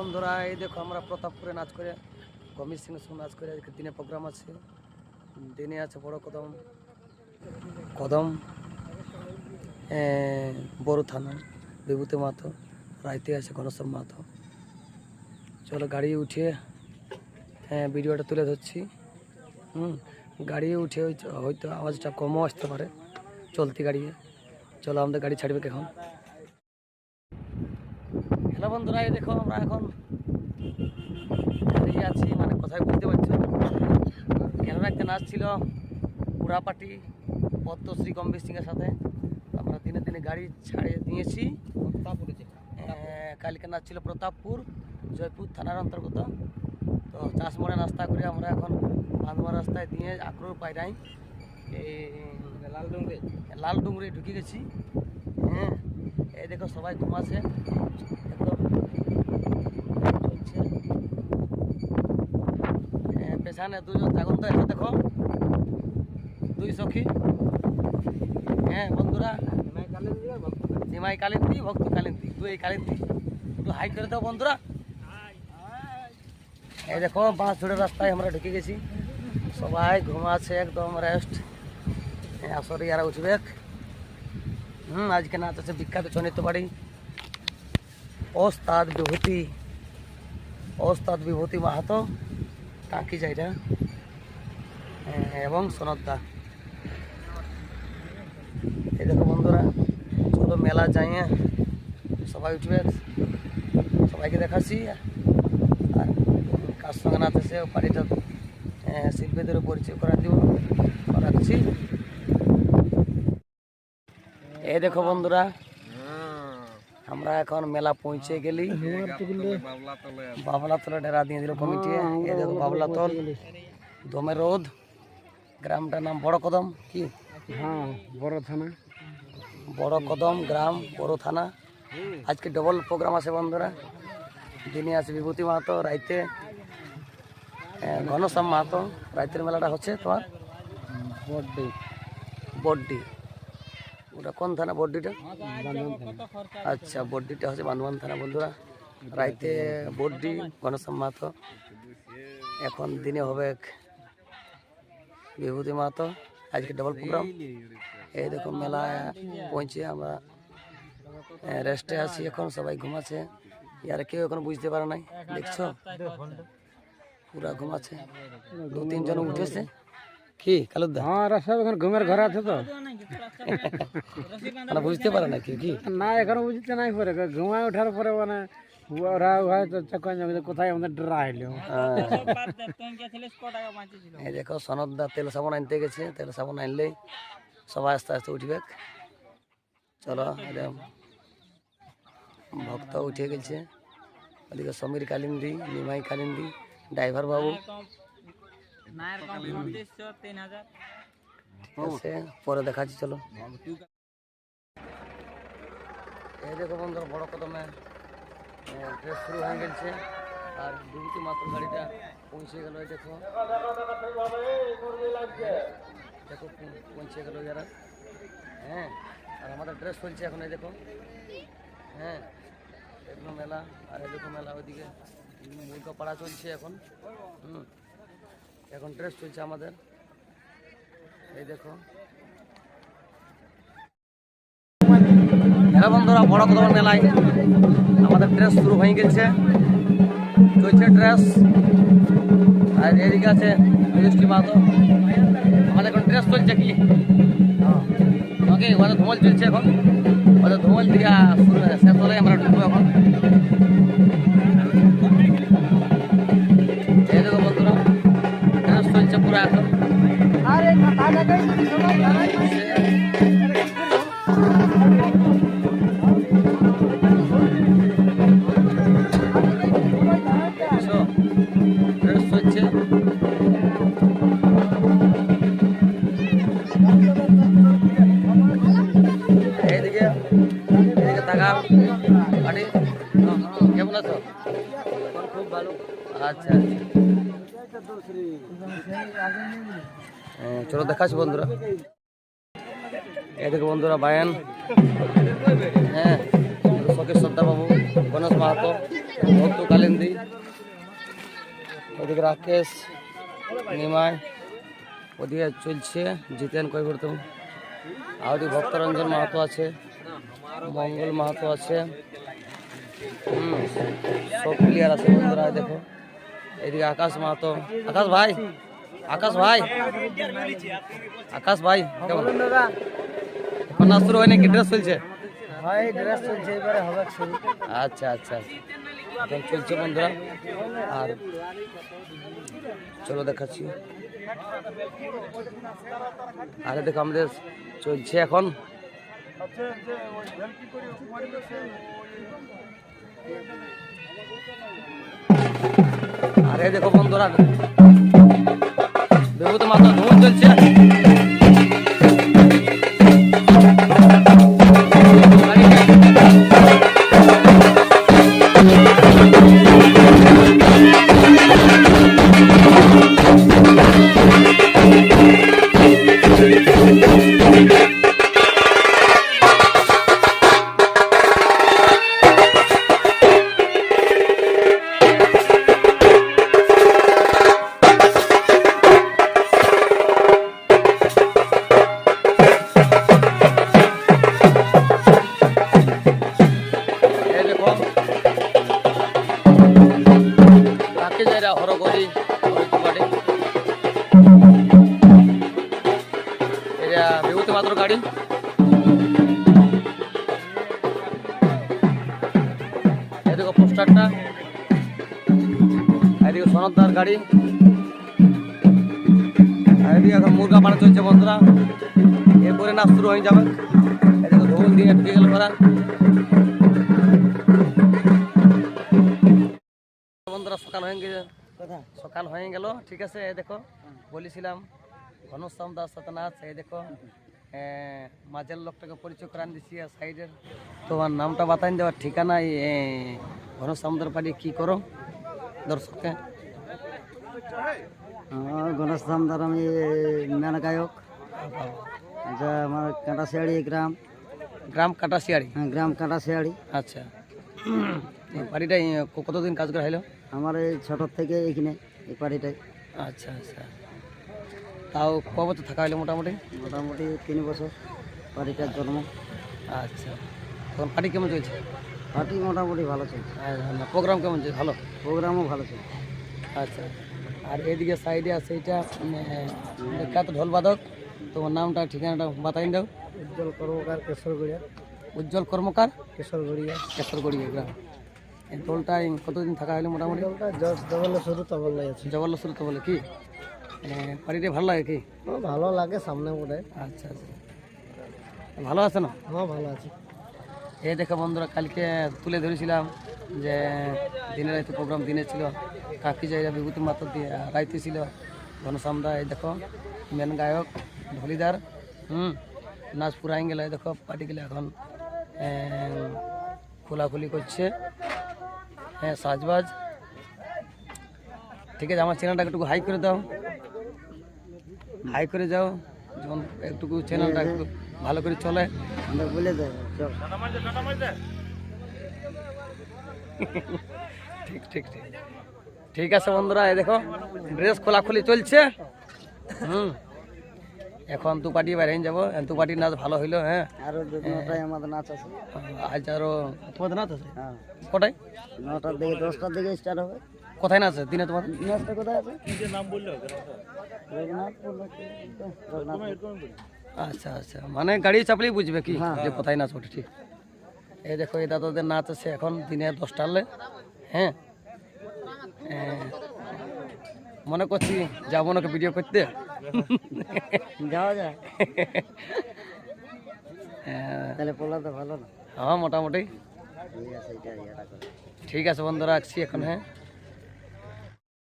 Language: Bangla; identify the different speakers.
Speaker 1: বন্ধুরা, এই দেখো আমরা প্রতাপপুরে নাচ করে গমির সঙ্গে নাচ করে দিনে প্রোগ্রাম আছে। দিনে আছে বড় কদম কদম বড় থানা, বিভূতি মাহাতো, রাইতে আছে ঘনশ্যাম মাহাতো। চলো গাড়ি উঠিয়ে হ্যাঁ ভিডিওটা তুলে ধরছি। হুম, গাড়ি উঠে হয়তো- আওয়াজটা কমও আসতে পারে, চলতি গাড়ি। চলো আমাদের গাড়ি ছাড়বে এখন বন্ধুরা এই দেখো আমরা এখন দাঁড়িয়ে আছি মানে কোথায় বুঝতে পারছ? কেননা একটা নাচ ছিল পুরাপাটি পদ্মশ্রী গম্ভীর সিংয়ের সাথে। আমরা দিনে দিনে গাড়ি ছাড়িয়ে দিয়েছি। আহ, কালকে নাচ ছিল প্রতাপপুর জয়পুর থানার অন্তর্গত। তো চাষমোড়ে নাস্তা করে আমরা এখন বাঁধমা রাস্তায় দিয়ে আক্রোর পায়রাই এই লাল ডুংরি লাল ডুংরি ঢুকে গেছি। হ্যাঁ এই দেখো সবাই ঘুমাছে হ্যাঁ, পেছনে দুজন জাগন তো এসে দেখো। দুই সখী। হ্যাঁ বন্ধুরা। নিমাই কালিন্দি ভক্ত কালিন্দি এই কালিন্দি একটু হাই করে দাও, বন্ধুরা। এই দেখো, বাঁশ ঝুড়ে রাস্তায় আমরা ঢুকে গেছি। সবাই ঘুমাচ্ছে একদম রেস্ট আসরে যারা উঠবে। হুম, আজকে নাচ আছে বিখ্যাত চনিত বাড়ি। ওস্তাদ বিভূতি ওস্তাদ বিভূতি মাহাতো টাকি যাইটা এবং সনদদা। এই দেখো বন্ধুরা চলো মেলা যাইয়ে সবাই উঠবে। সবাইকে দেখাচ্ছি। আর কার সঙ্গে আছে ও বাড়িটা আহ, শিল্পীদেরও পরিচয় করা দিব করাচ্ছি। এই দেখো বন্ধুরা আমরা এখন মেলা পৌঁছে গেলি। বাবলা বাবলাতলে ডেরা দিয়ে দিল কমিটি। এই দেখো বাবলাতল দমে রোদ গ্রামটার নাম বড় কদম কি?
Speaker 2: হ্যাঁ বড় থানা।
Speaker 1: বড় কদম গ্রাম বড় থানা। আজকে ডবল প্রোগ্রাম আছে বন্ধুরা। দিনে আছে বিভূতি মাহাতো রাইতে ঘনশ্যাম মাহাতো। রাইতের মেলাটা হচ্ছে তোমার?
Speaker 2: বড্ডি
Speaker 1: বড্ডি ওটা কোন থানা, বড্ডিটা? আচ্ছা বড্ডিটা হচ্ছে বান্ধবান থানা, বন্ধুরা। রাইতে বড্ডি ঘনশ্যাম মাহাতো এখন দিনে হবে বিভূতি মাহাতো। আজকে ডবল প্রোগ্রাম এই দেখো মেলা পৌঁছে আমরা রেস্টে আছি এখন, সবাই ঘুমাচ্ছে। ইয়ার কেউ এখন বুঝতে পারে নাই, দেখছ? পুরা ঘুমাচ্ছে। দু তিনজন উঠেছে। কি? কালুদা?
Speaker 2: হ্যাঁ রাস্তা এখন ঘুমের ঘর আছে তো।
Speaker 1: মানে বুঝতে পারে না কেউ কি?
Speaker 2: না এখনও বুঝতে নাই পরে। ঘুমায় ওঠার পরে মানে ওরা হয়তো জমিতে কোথায় আমাদের ডরা হইল
Speaker 1: হ্যাঁ। এই দেখো সনদদা তেল সাবান আনতে গেছে। তেল সাবান আনলেই সবাই আস্তে আস্তে উঠবে। চলো একদম ভক্ত উঠে গেছে। ওদিকে সমীর কালিন্দি নিমাই কালিন্দি ড্রাইভার বাবু পরে দেখাচ্ছি চলো। এই দেখো বন্ধুরা বড় কদমে ড্রেস শুরু হয়ে গেছে। আর বিভূতি মাত্র গাড়িটা পৌঁছে গেল এই দেখো। দেখো পৌঁছে গেল যারা। হ্যাঁ আর আমাদের ড্রেস চলছে এখন এই দেখো। হ্যাঁ এগুলো মেলা আর দেখো মেলা ওইদিকে। মুরগা পাড়া চলছে এখন। হুম। এখন ড্রেস চলছে আমাদের। এই দেখো। হ্যাঁ বন্ধুরা, বড় কদম মেলায় আমাদের ড্রেস শুরু হয়ে গেছে। চলছে ড্রেস আর এদিকে আছে মাতো আমাদের এখন ড্রেস চলছে কি? ওকে, ওদের ধুমল চলছে এখন। ওদের ধুমল দিয়া শুরু হয়ে শেষ হলে আমরা ঢুকবো এখন। কেমন আছো? ভালো আচ্ছা। হ্যাঁ, চলো দেখাচ্ছি বন্ধুরা। এদিকে বন্ধুরা বায়ান। হ্যাঁ শখের বাবু গণেশ মাহাতো, ভক্ত কালিন্দি। ওদিকে রাকেশ, নিমাই, ওদিকে চলছে জিতেন কৈবর্তন আর ওদিকে ভক্তরঞ্জন মাহাতো আছে, মঙ্গল মাহাতো আছে। হুম, সব প্লেয়ার আছে বন্ধুরা দেখো। এদিকে আকাশ মাহাতো। আকাশ ভাই আকাশ ভাই। আকাশ ভাই কেমন? এখন শুরু হয়নি কি? ড্রেস চলছে? আচ্ছা আচ্ছা। এখন চলছে বন্ধুরা। আর চলো দেখাচ্ছি। আরে দেখো আমাদের চলছে এখন। আরে দেখো বন্ধুরা দেখো তো মাথা ধুম চলছে এটা বিভূতি মাত্র গাড়ি। এই দেখো পোস্টারটা। এদিকে সনদার গাড়ি। এদিকে এখন মুরগা পাড়া চলছে বন্ধুরা। এরপরে নাচ শুরু হয়ে যাবে। এদিকে ঢোল দিয়ে ঢুকে গেল ওরা বন্ধুরা, সকাল হয়ে গেছে সকাল হয়ে গেল ঠিক আছে এই দেখো বলেছিলাম ঘনশ্যাম দাস সাথে নাচ এই দেখো মাঝের লোকটাকে পরিচয় করান দিছি আর সাইডের তোমার নামটা বাতাইন দেওয়ার ঠিকানা এ, ঘনশ্যামদের বাড়ি কি করো দর্শককে?
Speaker 2: গণেশ ধামদার আমি মেন গায়ক। যা আমার কাঁটাশিয়াড়ি গ্রাম।
Speaker 1: গ্রাম কাটাশিয়াড়ি?
Speaker 2: হ্যাঁ, গ্রাম কাঁটাশিয়াড়ি।
Speaker 1: আচ্ছা। এই বাড়িটা এ, ক- কতদিন কাজ করে হলো
Speaker 2: আমার এই ছোটোর থেকে এইখানে এই বাড়িটাই
Speaker 1: আচ্ছা আচ্ছা। তাও ক বছর থাকা হলো মোটামুটি?
Speaker 2: মোটামুটি তিন বছর বাড়িটার জন্ম।
Speaker 1: আচ্ছা। তখন পার্টি কেমন চলছে?
Speaker 2: পার্টি মোটামুটি ভালো চলছে।
Speaker 1: প্রোগ্রাম কেমন চলছে? ভালো?
Speaker 2: প্রোগ্রামও ভালো চলছে।
Speaker 1: আচ্ছা। আর এদিকে সাইডে আছে উম, বিখ্যাত ঢোলবাদক তোমার নামটা ঠিকানাটা বাতাই দাও।
Speaker 2: উজ্জ্বল কর্মকার কেশরগড়িয়া।
Speaker 1: উজ্জ্বল কর্মকার?
Speaker 2: কেশরগড়িয়া।
Speaker 1: কেশরগড়িয়া গ্রাম। এই দোলটা কতদিন থাকা হলো মোটামুটি?
Speaker 2: জজ ডবল শুরু তবল আছে।
Speaker 1: জবরদস্ত তো বলে কি? মানে বাড়িতে ভালো লাগে কি?
Speaker 2: ভালো লাগে সামনে ওটা
Speaker 1: আচ্ছা আচ্ছা। ভালো আছে না?
Speaker 2: হ্যাঁ ভালো আছে।
Speaker 1: এই দেখো বন্ধুরা কালকে তুলে ধরেছিলাম যে দিনে রাইতে প্রোগ্রাম দিনে ছিল। কাকি জায়গা বিভূতি মাত্র দিয়ে রাইতে ছিল ঘনশ্যামদা এই দেখো মেন গায়ক ঢলিদার হুম নাচ পুরাই গেল। দেখো পার্টি গেলে এখন খোলাখুলি করছে। হ্যাঁ সাজবাজ। ঠিক আছে আমার চ্যানেলটা একটু হাই করে দাও। হাই করে যাও যেমন একটুকু চ্যানেলটা একটু ভালো করে চলে।
Speaker 2: আমরা বলে দেয়
Speaker 1: ঠিক ঠিক ঠিক। ঠিক আছে বন্ধুরা এই দেখো ড্রেস খোলাখুলি চলছে। হুম। এখন দু পার্টি বাইরে যাব। দু পার্টির নাচ ভালো হইল হ্যাঁ।
Speaker 2: আরও নটায় আমাদের নাচ আছে।
Speaker 1: আজ আরও তোমাদের নাচ আছে?
Speaker 2: হ্যাঁ।
Speaker 1: কোটায়?
Speaker 2: নটার দিকে দশটার দিকে স্টার্ট হবে।
Speaker 1: কোথায় নাচ আছে? দিনে তোমার
Speaker 2: নাচটা কোথায় আছে? নাম বলল।
Speaker 1: আচ্ছা আচ্ছা। মানে গাড়ি চাপলেই বুঝবে কি
Speaker 2: হ্যাঁ,
Speaker 1: যে কোথায় নাচ ওঠে ঠিক। এই দেখো এই দাদাদের নাচ আছে এখন দিনে দশটা হলে হ্যাঁ। মনে করছি যাব নাকি ভিডিও করতে।
Speaker 2: যাওয়া যায়।
Speaker 1: হ্যাঁ,
Speaker 2: তাহলে পোলা তো ভালো না।
Speaker 1: হ্যাঁ মোটামুটি। ঠিক আছে বন্ধুরা রাখছি এখন হ্যাঁ।